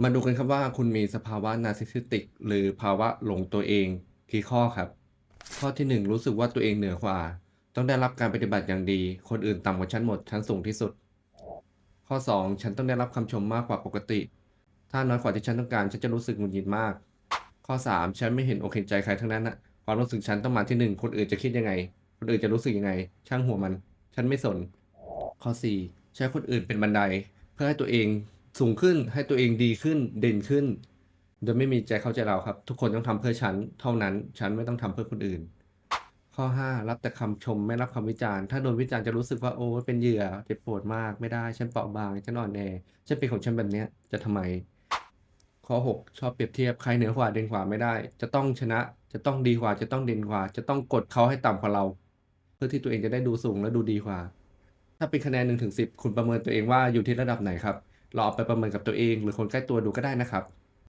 มาดูกันครับว่าคุณมีสภาวะ Narcissistic หรือภาวะหลงตัวเองกี่ข้อครับ ข้อที่ 1 รู้สึกว่าตัวเองเหนือกว่า ต้องได้รับการปฏิบัติอย่างดี คนอื่นต่ำกว่าฉันหมดฉันสูงที่สุด ข้อ 2 ฉันต้องได้รับคำชมมากกว่าปกติ ถ้าน้อยกว่าที่ฉันต้องการฉันจะรู้สึกหงุดหงิดมาก ข้อ 3 ฉันไม่เห็นอกเห็นใจใครทั้งนั้นอะความรู้สึกฉันต้องมาที่หนึ่งคนอื่นจะคิดยังไง คนอื่นจะรู้สึกยังไง ช่างหัวมัน ฉันไม่สน ข้อ 4 ใช้คนอื่นเป็นบันได เพื่อให้ตัวเอง สูงขึ้นให้ตัวเองดีขึ้นเด่นขึ้น โดยไม่มีใจเข้าใจเราครับ ทุกคนต้องทำเพื่อฉันเท่านั้นฉันไม่ต้องทำเพื่อคนอื่น ข้อ 5 รับแต่คำชมไม่รับคำวิจารณ์ถ้าโดนวิจารณ์จะรู้สึกว่าโอ้เป็นเหยื่อเจ็บปวดมากไม่ได้ฉันเปราะบางฉันอ่อนแอฉันเป็นของฉันแบบเนี้ยจะทำไม ข้อ 6 ชอบเปรียบเทียบใครเหนือกว่าเด่นกว่าไม่ได้ จะต้องชนะจะต้องดีกว่าจะต้องเด่นกว่า จะต้องกดเขาให้ต่ำกว่าเรา เพื่อที่ตัวเองจะได้ดูสูงและดูดีกว่า ถ้าเป็นคะแนน1ถึง10คุณประเมินตัวเองว่าอยู่ที่ระดับไหนครับ เราเอาไปประเมินกับตัวเอง หรือคนใกล้ตัวดูก็ได้นะครับ